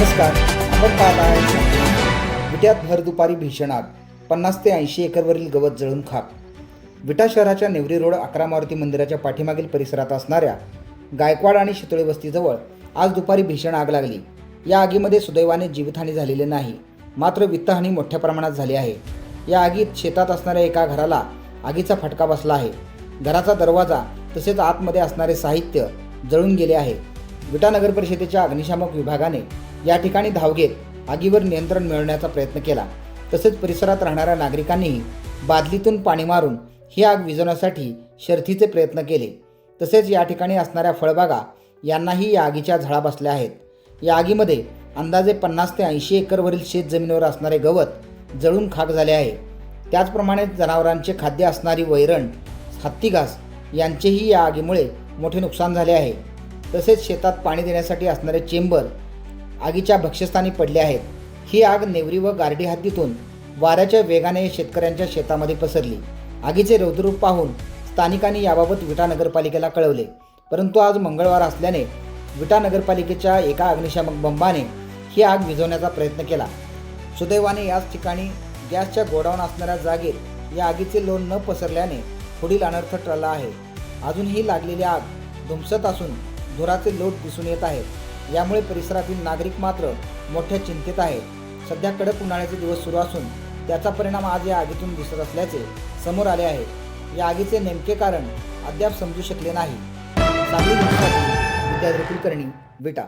नमस्कार आपण पाहत आहे विट्यात भर दुपारी भीषण आग पन्नास ते ऐंशी एकरवरील गवत जळून खाक. विटा शहराच्या नेवरी रोड अकरा मारुती मंदिराच्या पाठीमागील परिसरात असणाऱ्या गायकवाड आणि शितोळे वस्तीजवळ आज दुपारी भीषण आग लागली. या आगीमध्ये सुदैवाने जीवितहानी झालेली नाही मात्र वित्तहानी मोठ्या प्रमाणात झाली आहे. या आगीत शेतात असणाऱ्या एका घराला आगीचा फटका बसला आहे. घराचा दरवाजा तसेच आतमध्ये असणारे साहित्य जळून गेले आहे. विटा नगर परिषदेच्या अग्निशामक विभागाने या ठिकाणी धाव घेत आगीवर नियंत्रण मिळवण्याचा प्रयत्न केला. तसेच परिसरात राहणाऱ्या नागरिकांनीही बादलीतून पाणी मारून ही आग विझवण्यासाठी शर्थीचे प्रयत्न केले. तसेच या ठिकाणी असणाऱ्या फळबागा यांनाही या आगीच्या झळा बसल्या आहेत. या आगीमध्ये अंदाजे पन्नास ते ऐंशी एकरवरील शेत जमिनीवर असणारे गवत जळून खाक झाले आहे. त्याचप्रमाणे जनावरांचे खाद्य असणारी वैरण हत्तीघास यांचेही या आगीमुळे मोठे नुकसान झाले आहे. तसेच शेतात पाणी देण्यासाठी असणारे चेंबर आगीच्या भक्ष्यस्थानी पडले आहेत. ही आग नेवरी व गारडी हद्दीतून वाऱ्याच्या वेगाने शेतकऱ्यांच्या शेतामध्ये पसरली. आगीचे रौद्ररूप पाहून स्थानिकांनी याबाबत विटा नगरपालिकेला कळवले. परंतु आज मंगळवार असल्याने विटा नगरपालिकेच्या एका अग्निशामक बंबाने ही आग विझवण्याचा प्रयत्न केला. सुदैवाने याच ठिकाणी गॅसच्या गोडाऊन असणाऱ्या जागेत या आगीचे लोण न पसरल्याने पुढील अनर्थ टळला आहे. अजूनही लागलेली आग धुमसत असून धुराचे लोट दिसून येत आहेत. यामुळे परिसरातील नागरिक मात्र मोठ्या चिंतेत आहेत. सध्या कडक उन्हाळ्याचे दिवस सुरू असून त्याचा परिणाम आज या आगीतून दिसत असल्याचे समोर आले आहे. या आगीचे नेमके कारण अद्याप समजू शकले नाही. सांगली न्यूजसाठी विद्याधर कुलकर्णी विटा